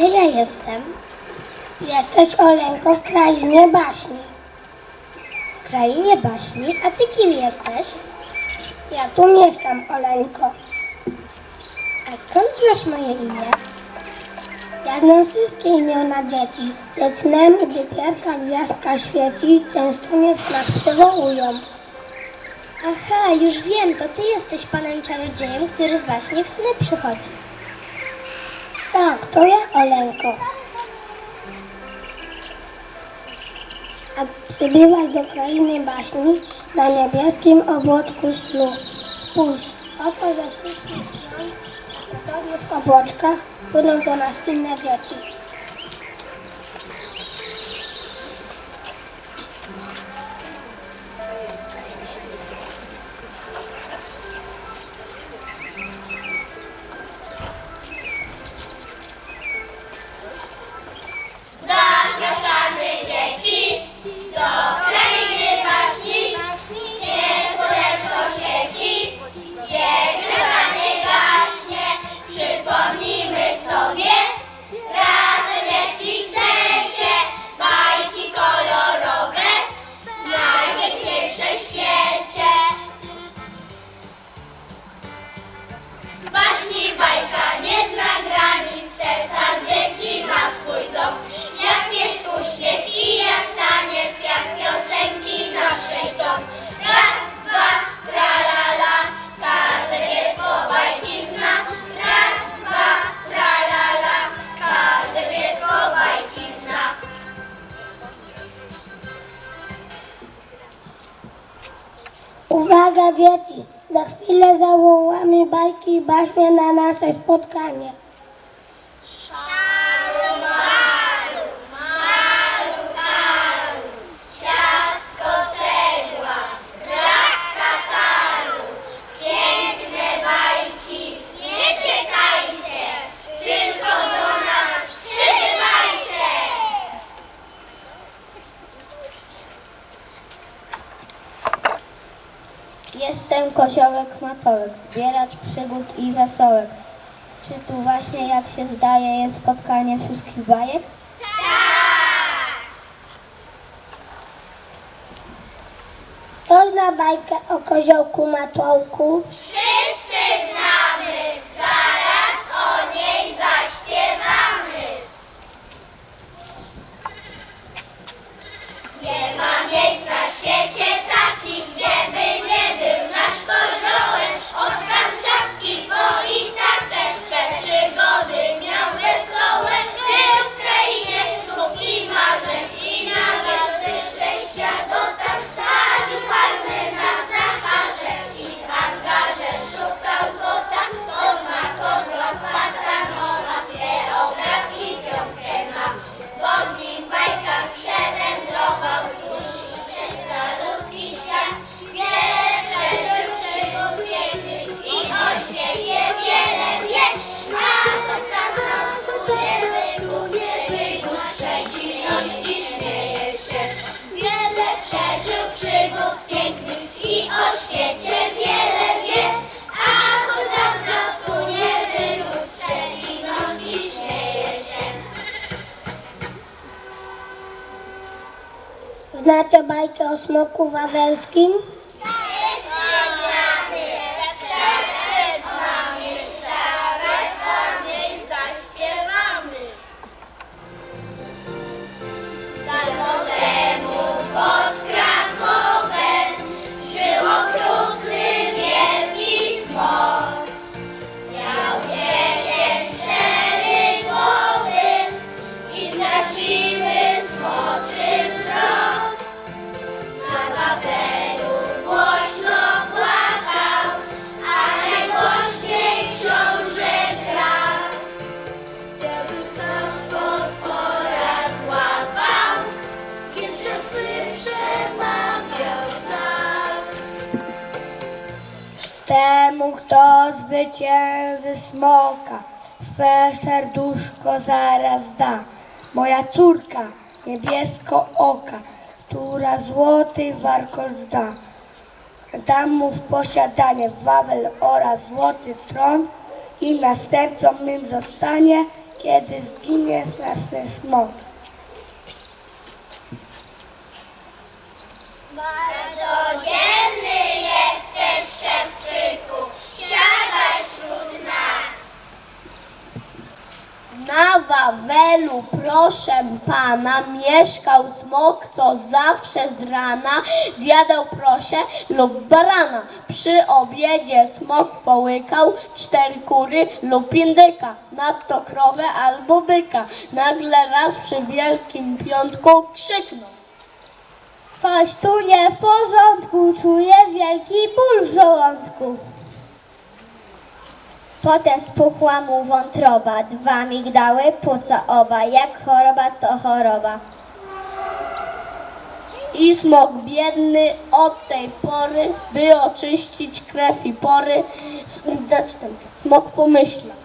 Gdzie ja jestem? Jesteś Olenko w krainie baśni. W krainie baśni, a ty kim jesteś? Ja tu mieszkam, Oleńko. A skąd znasz moje imię? Ja znam wszystkie imiona dzieci. Lecz nem, gdy pierwsza gwiazdka świeci, często mnie w snach przywołują. Aha, już wiem, to ty jesteś panem czarodziejem, który z baśni w sny przychodzi. Tak, to ja, Olenko. A przybywasz do krainy baśni na niebieskim obłoczku snu. Spójrz, oto ze wszystkich stron w obłoczkach płyną do nas inne dzieci. Dzieci, za chwilę zawołamy bajki i baśnie na nasze spotkanie. Szaru maru, maru maru, ciastko cegła, brak kataru, piękne bajki, nie czekajcie, tylko do nas przybywajcie. Jestem koziołek matołek, zbieracz przygód i wesołek. Czy tu właśnie, jak się zdaje, jest spotkanie wszystkich bajek? Kto zna bajkę o koziołku matołku? Znacie bajkę o smoku wawelskim? Córka, niebiesko oka, która złoty warkosz da. Dam mu w posiadanie Wawel oraz złoty tron i następcą mym zostanie kiedy zginie straszny smok. Bardzo dzielny jesteś, szewczyku, siadaj wśród nas. Na Wawelu, proszę pana, mieszkał smok, co zawsze z rana zjadał prosie lub barana. Przy obiedzie smok połykał cztery kury lub indyka, nadto krowę albo byka. Nagle raz przy wielkim piątku krzyknął. Coś tu nie w porządku, czuję wielki ból w żołądku. Potem spuchła mu wątroba, dwa migdały, płuca oba, jak choroba to choroba. I smok biedny od tej pory, by oczyścić krew i pory, znaczy ten, smok pomyślał.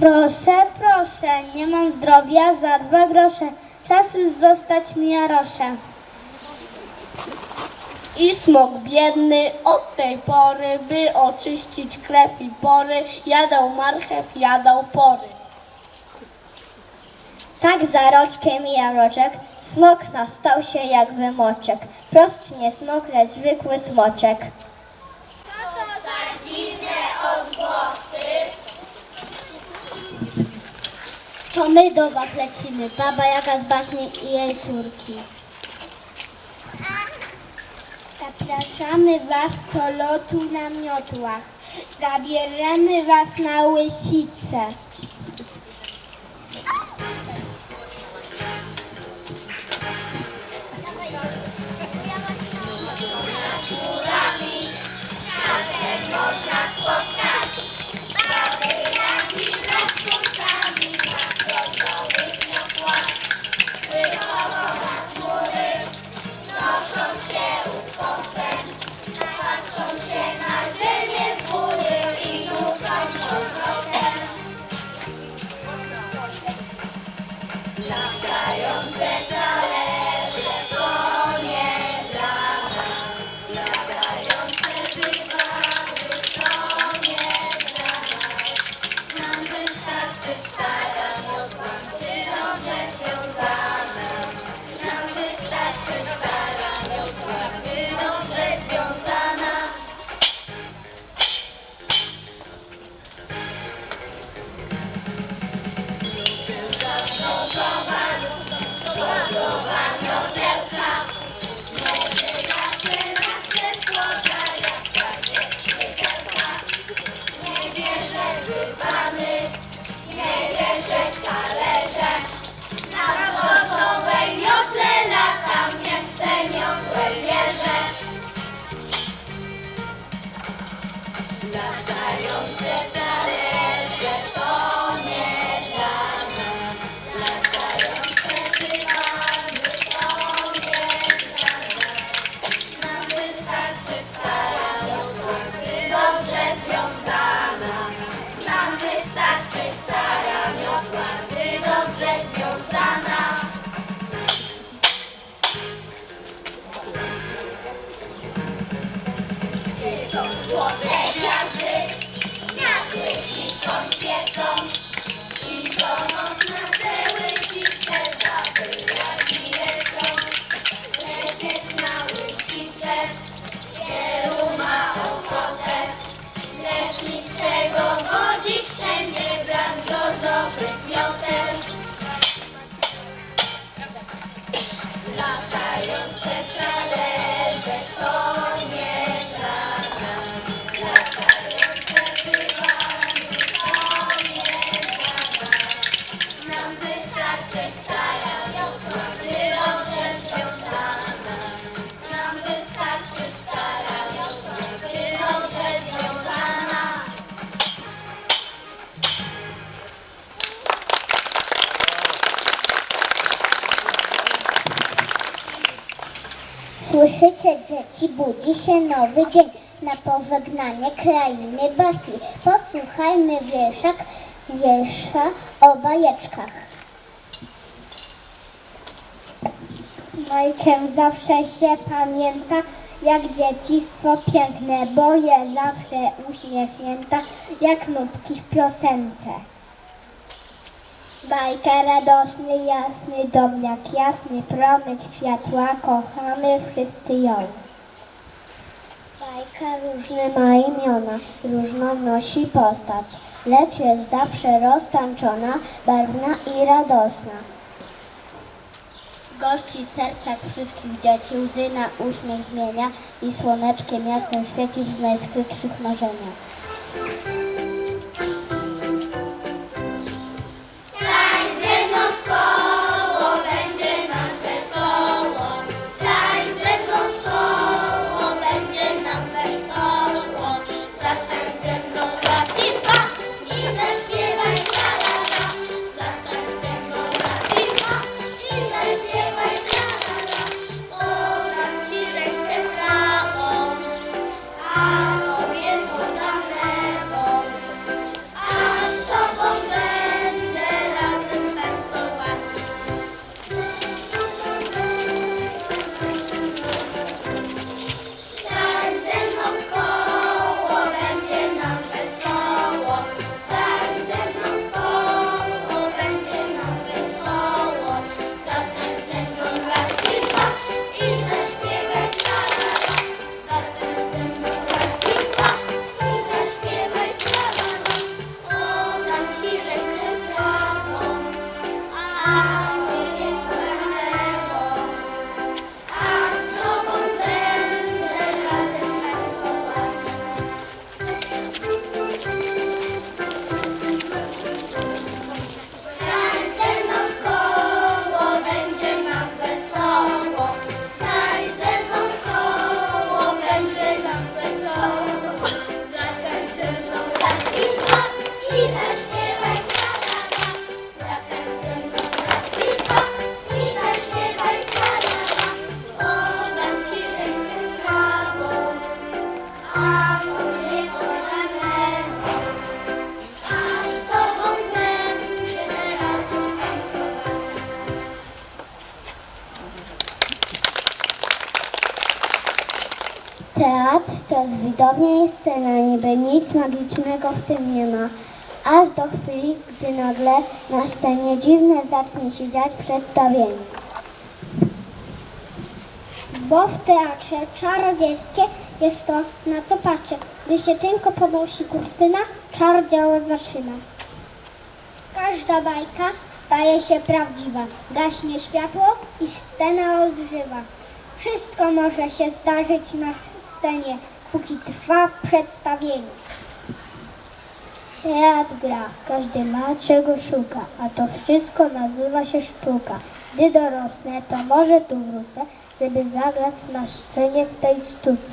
Proszę, proszę, nie mam zdrowia za dwa grosze, czas już zostać mi jarosze. I smok biedny od tej pory, by oczyścić krew i pory, jadał marchew, jadał pory. Tak za roczkiem i roczek, smok nastał się jak wymoczek. Prost nie smok, lecz zwykły smoczek. Co to za dziwne odgłosy? To my do was lecimy, baba Jaga z baśni i jej córki. Zapraszamy Was do lotu na miotłach. Zabierzemy Was na łysicę. Na tego godzi wszędzie brak do dobrych miotel. Latające talerze to nie dla Słyszycie, dzieci, budzi się nowy dzień na pożegnanie krainy baśni. Posłuchajmy wierszak, wiersza o bajeczkach. Majkiem zawsze się pamięta, jak dzieciństwo piękne, bo je zawsze uśmiechnięta, jak nutki w piosence. Bajka radosny, jasny, dom jak jasny promyk światła, kochamy wszyscy ją. Bajka różne ma imiona, różną nosi postać, lecz jest zawsze roztańczona, barwna i radosna. Gości sercach wszystkich dzieci łzy na uśmiech zmienia i słoneczkiem jasnym świeci w najskrytszych marzeniach. Nic magicznego w tym nie ma. Aż do chwili, gdy nagle na scenie dziwne zacznie się dziać przedstawienie. Bo w teatrze czarodziejskie jest to, na co patrzę. Gdy się tylko podnosi kurtyna, czar działać zaczyna. Każda bajka staje się prawdziwa. Gaśnie światło i scena odżywa. Wszystko może się zdarzyć na scenie, póki trwa przedstawienie. Teatr gra, każdy ma czego szuka, a to wszystko nazywa się sztuka. Gdy dorosnę, to może tu wrócę, żeby zagrać na scenie w tej sztuce.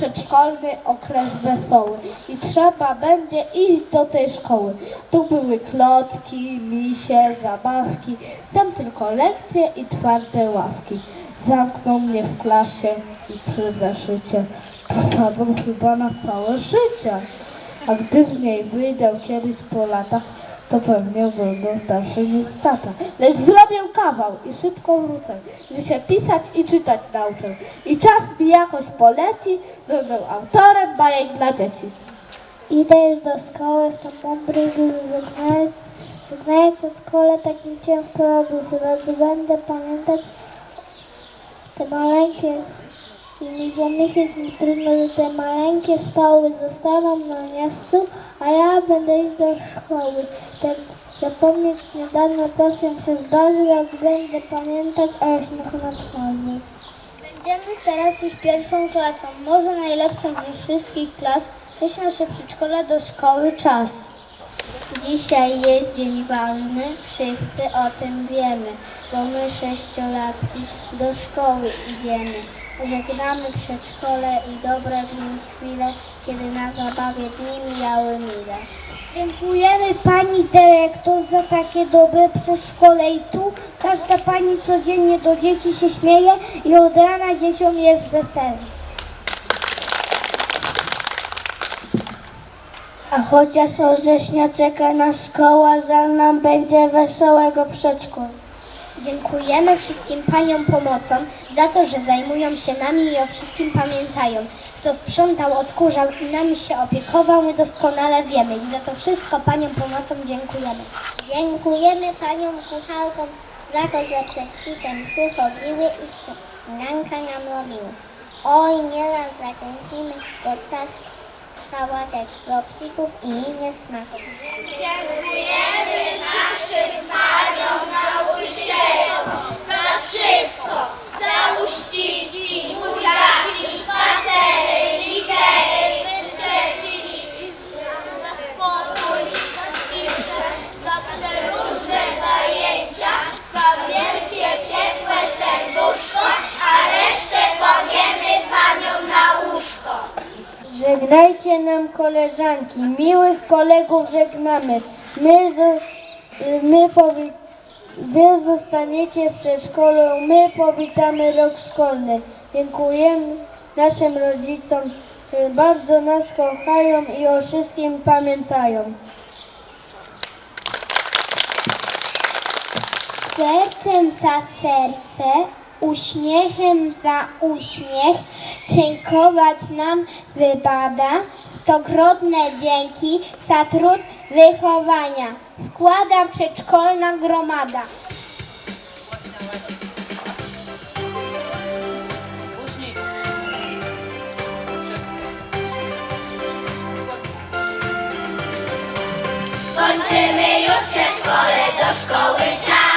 Przedszkolny okres wesoły i trzeba będzie iść do tej szkoły. Tu były klocki, misie, zabawki, tam tylko lekcje i twarde ławki. Zamkną mnie w klasie i przy zeszycie posadzą chyba na całe życie. A gdy z niej wyjdę kiedyś po latach, to pewnie będę starszy niż tata. Lecz zrobię kawał i szybko wrócę, gdy się pisać i czytać nauczę. I czas mi jakoś poleci, będę autorem bajek dla dzieci. Idę do szkoły w to mądry zagnając od szkole takim ciężko robić, lecz będę pamiętać te maleńkie i mi pomyśleć mi trudno, że te maleńkie stoły zostaną na miejscu, a ja będę iść do szkoły. Ten zapomnieć niedawno co się zdarzył, lecz będę pamiętać o śmiechu na twarzy. Będziemy teraz już pierwszą klasą, może najlepszą ze wszystkich klas. Cześć nasze przedszkole do szkoły czas. Dzisiaj jest dzień ważny, wszyscy o tym wiemy, bo my sześciolatki do szkoły idziemy. Żegnamy przedszkole i dobre w nim chwile, kiedy na zabawie dni mijały mile. Dziękujemy pani dyrektor za takie dobre przedszkole i tu każda pani codziennie do dzieci się śmieje i od rana dzieciom jest weselnie. A chociaż września czeka nas szkoła, żal nam będzie wesołego przedszkola. Dziękujemy wszystkim paniom pomocą za to, że zajmują się nami i o wszystkim pamiętają. Kto sprzątał, odkurzał i nami się opiekował, my doskonale wiemy i za to wszystko paniom pomocą dziękujemy. Dziękujemy paniom kucharkom za to, że przed świtem przychodziły i śniadanka nam robiły. Oj, nieraz zaczęsimy, to czas sałatek, klopsików i innych smaków. Żegnajcie nam koleżanki, miłych kolegów żegnamy. My, my wy zostaniecie w przedszkolu, my powitamy rok szkolny. Dziękujemy naszym rodzicom, bardzo nas kochają i o wszystkim pamiętają. Sercem za serce, uśmiechem za uśmiech, dziękować nam wybada. Stokrotne dzięki za trud wychowania. Składa przedszkolna gromada. Kończymy już przedszkole, do szkoły czas.